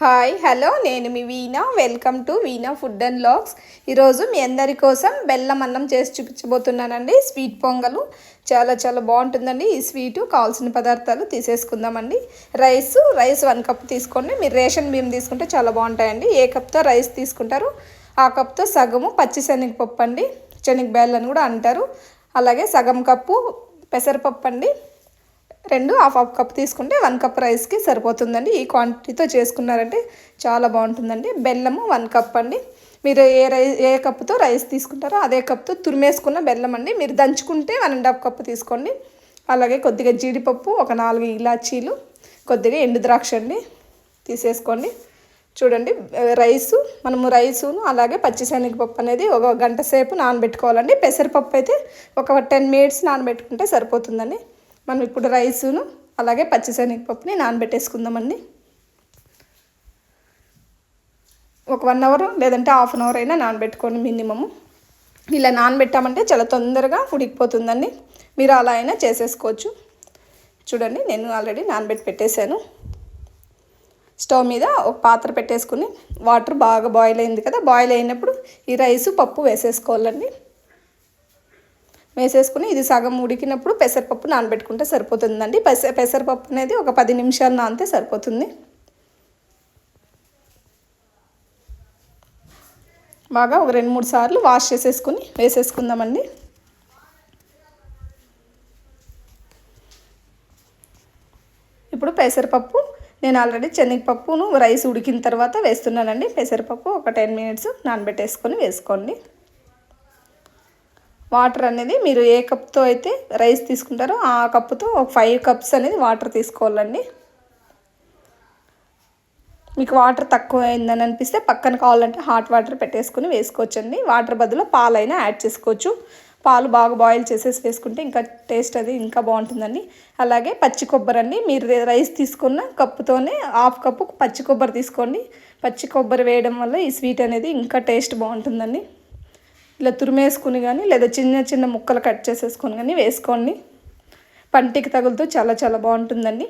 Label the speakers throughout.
Speaker 1: Hi hello నేను మీ Veena welcome to Veena food and vlogs. ఈరోజు మీ అందరి కోసం బెల్లం అన్నం చేసి చూపించబోతున్నానండి. స్వీట్ పొంగలు. చాలా చాలా బాగుంటుందండి. ఈ స్వీటు కావాల్సిన పదార్థాలు తీసేసుకుందామండి. రైస్ రైస్ వన్ కప్ తీసుకోండి. మీరు రేషన్ బియ్యం తీసుకుంటే చాలా బాగుంటాయండి. ఏ కప్తో రైస్ తీసుకుంటారు ఆ కప్తో సగము పచ్చి శనగపప్పు అండి శనగ బెల్లని కూడా అంటారు. అలాగే సగం కప్పు పెసరపప్పు అండి రెండు హాఫ్ హాఫ్ కప్ తీసుకుంటే వన్ కప్ రైస్కి సరిపోతుందండి. ఈ క్వాంటిటీతో చేసుకున్నారంటే చాలా బాగుంటుందండి. బెల్లము వన్ కప్ అండి. మీరు ఏ రైస్ ఏ కప్తో రైస్ తీసుకుంటారో అదే కప్తో తురిమేసుకున్న బెల్లం అండి. మీరు దంచుకుంటే వన్ అండ్ హాఫ్ కప్ తీసుకోండి. అలాగే కొద్దిగా జీడిపప్పు ఒక నాలుగు ఇలాచీలు కొద్దిగా ఎండు ద్రాక్ష అండి తీసేసుకోండి. చూడండి రైసు మనము రైసును అలాగే పచ్చిశనగపప్పు అనేది ఒక గంట సేపు నానబెట్టుకోవాలండి. పెసరపప్పు అయితే ఒక టెన్ మినిట్స్ నానబెట్టుకుంటే సరిపోతుందండి. మనం ఇప్పుడు రైసును అలాగే పచ్చిశనగపప్పుని నానబెట్టేసుకుందామండి. ఒక వన్ అవర్ లేదంటే హాఫ్ అన్ అవర్ అయినా నానబెట్టుకోండి మినిమము. ఇలా నానబెట్టామంటే చాలా తొందరగా ఉడికిపోతుందండి. మీరు అలా అయినా చేసేసుకోవచ్చు. చూడండి నేను ఆల్రెడీ నానబెట్టి పెట్టేశాను. స్టవ్ మీద ఒక పాత్ర పెట్టేసుకుని వాటర్ బాగా బాయిల్ అయింది కదా బాయిల్ అయినప్పుడు ఈ రైసు పప్పు వేసేసుకోవాలండి. వేసేసుకుని ఇది సగం ఉడికినప్పుడు పెసరపప్పు నానబెట్టుకుంటే సరిపోతుందండి. పెస పెసరపప్పు అనేది ఒక పది నిమిషాలు నానితే సరిపోతుంది. బాగా ఒక రెండు మూడు సార్లు వాష్ చేసేసుకుని వేసేసుకుందామండి. ఇప్పుడు పెసరపప్పు నేను ఆల్రెడీ శనగపప్పును రైస్ ఉడికిన తర్వాత వేస్తున్నానండి. పెసరపప్పు ఒక టెన్ మినిట్స్ నానబెట్టేసుకొని వేసుకోండి. వాటర్ అనేది మీరు ఏ కప్తో అయితే రైస్ తీసుకుంటారో ఆ కప్తో ఒక ఫైవ్ కప్స్ అనేది వాటర్ తీసుకోవాలండి. మీకు వాటర్ తక్కువ అయిందని అనిపిస్తే పక్కన కావాలంటే హాట్ వాటర్ పెట్టేసుకుని వేసుకోవచ్చండి. వాటర్ బదులు పాలైనా యాడ్ చేసుకోవచ్చు. పాలు బాగా బాయిల్ చేసేసి వేసుకుంటే ఇంకా టేస్ట్ అది ఇంకా బాగుంటుందండి. అలాగే పచ్చి కొబ్బరి అండి. మీరు రైస్ తీసుకున్న కప్పుతోనే హాఫ్ కప్పు పచ్చి కొబ్బరి తీసుకోండి. పచ్చి కొబ్బరి వేయడం వల్ల ఈ స్వీట్ అనేది ఇంకా టేస్ట్ బాగుంటుందండి. ఇలా తురిమేసుకుని కానీ లేదా చిన్న చిన్న ముక్కలు కట్ చేసేసుకొని కానీ వేసుకోండి. పంటికి తగులుతూ చాలా చాలా బాగుంటుందండి.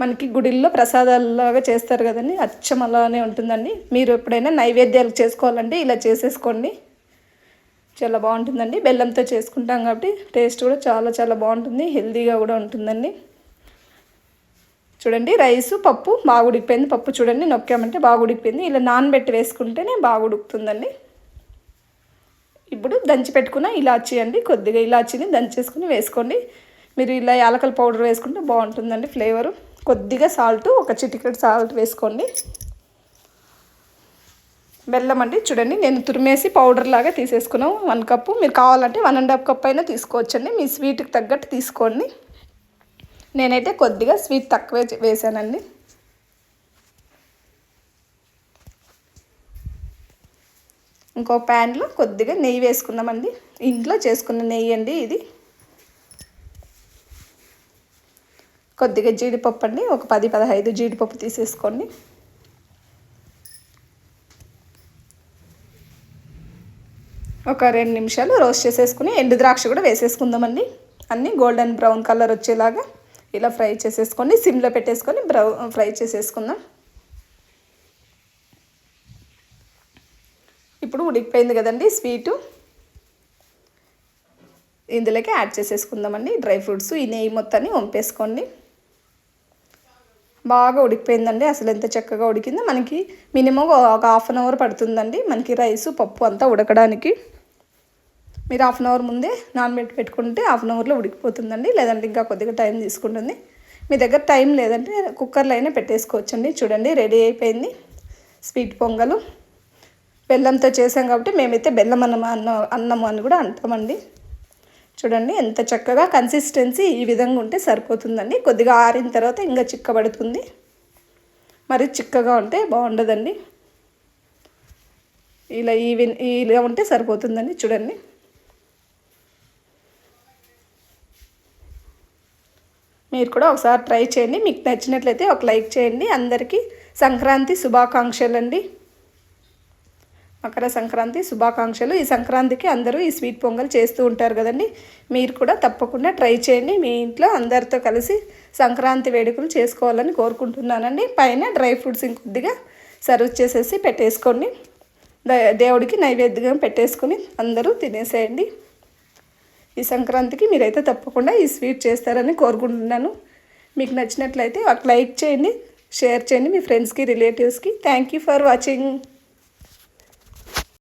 Speaker 1: మనకి గుడిల్లో ప్రసాదాలలాగా చేస్తారు కదండి అచ్చం అలానే ఉంటుందండి. మీరు ఎప్పుడైనా నైవేద్యాలు చేసుకోవాలంటే ఇలా చేసేసుకోండి. చాలా బాగుంటుందండి. బెల్లంతో చేసుకుంటాం కాబట్టి టేస్ట్ కూడా చాలా చాలా బాగుంటుంది హెల్తీగా కూడా ఉంటుందండి. చూడండి రైసు పప్పు బాగా ఉడికిపోయింది. పప్పు చూడండి నొక్కామంటే బాగా ఉడికిపోయింది. ఇలా నానబెట్టి వేసుకుంటేనే బాగా ఉడుకుతుందండి. ఇప్పుడు దంచి పెట్టుకున్న ఇలాచీ అండి. కొద్దిగా ఇలాచీని దంచేసుకుని వేసుకోండి. మీరు ఇలా యాలకల పౌడర్ వేసుకుంటే బాగుంటుందండి ఫ్లేవరు. కొద్దిగా సాల్ట్ ఒక చిటికెట్ సాల్ట్ వేసుకోండి. బెల్లం అండి. చూడండి నేను తురిమేసి పౌడర్ లాగా తీసేసుకున్నాం. One cup. మీరు కావాలంటే వన్ అండ్ హాఫ్ కప్ అయినా తీసుకోవచ్చండి. మీ స్వీట్కి తగ్గట్టు తీసుకోండి. నేనైతే కొద్దిగా స్వీట్ తక్కువే వేసానండి. ఇంకో ప్యాన్లో కొద్దిగా నెయ్యి వేసుకుందామండి. ఇంట్లో చేసుకున్న నెయ్యి అండి ఇది. కొద్దిగా జీడిపప్పు అండి. ఒక పది పదహైదు జీడిపప్పు తీసేసుకోండి. ఒక రెండు నిమిషాలు రోస్ట్ చేసేసుకుని ఎండు ద్రాక్ష కూడా వేసేసుకుందామండి. అన్నీ గోల్డెన్ బ్రౌన్ కలర్ వచ్చేలాగా ఇలా ఫ్రై చేసేసుకోండి. సిమ్లో పెట్టేసుకొని బ్రౌ ఫ్రై చేసేసుకుందాం. ఇప్పుడు ఉడికిపోయింది కదండి స్వీటు. ఇందులోకి యాడ్ చేసేసుకుందామండి. డ్రై ఫ్రూట్స్ ఈ నెయ్యి మొత్తాన్ని వంపేసుకోండి. బాగా ఉడికిపోయిందండి. అసలు ఎంత చక్కగా ఉడికిందో మనకి మినిమం ఒక హాఫ్ అన్ అవర్ పడుతుందండి. మనకి రైసు పప్పు అంతా ఉడకడానికి. మీరు హాఫ్ అన్ అవర్ ముందే నానబెట్టి పెట్టుకుంటే హాఫ్ అన్ అవర్లో ఉడికిపోతుందండి. లేదంటే ఇంకా కొద్దిగా టైం తీసుకుంటుంది. మీ దగ్గర టైం లేదంటే కుక్కర్లో అయినా పెట్టేసుకోవచ్చండి. చూడండి రెడీ అయిపోయింది. స్వీట్ పొంగలు. బెల్లంతో చేసాం కాబట్టి మేమైతే బెల్లం అన్నం అన్న అన్నము అని కూడా అంటామండి. చూడండి ఎంత చక్కగా కన్సిస్టెన్సీ ఈ విధంగా ఉంటే సరిపోతుందండి. కొద్దిగా ఆరిన తర్వాత ఇంకా చిక్కబడుతుంది. మరి చిక్కగా ఉంటే బాగుండదండి. ఇలా ఈవిన్ ఇలా ఉంటే సరిపోతుందండి చూడండి. మీరు కూడా ఒకసారి ట్రై చేయండి. మీకు నచ్చినట్లయితే ఒక లైక్ చేయండి. అందరికీ సంక్రాంతి శుభాకాంక్షలు అండి మకర సంక్రాంతి శుభాకాంక్షలు. ఈ సంక్రాంతికి అందరూ ఈ స్వీట్ పొంగల్ చేస్తూ ఉంటారు కదండి. మీరు కూడా తప్పకుండా ట్రై చేయండి. మీ ఇంట్లో అందరితో కలిసి సంక్రాంతి వేడుకలు చేసుకోవాలని కోరుకుంటున్నానండి. పైన డ్రై ఫ్రూట్స్ ఇంకొద్దిగా సర్వ్ చేసేసి పెట్టేసుకోండి. దేవుడికి నైవేద్యంగా పెట్టేసుకొని అందరూ తినేసేయండి. ఈ సంక్రాంతికి మీరైతే తప్పకుండా ఈ స్వీట్ చేస్తారని కోరుకుంటున్నాను. మీకు నచ్చినట్లయితే ఒక లైక్ చేయండి షేర్ చేయండి. మీ ఫ్రెండ్స్కి రిలేటివ్స్కి. Thank you for watching.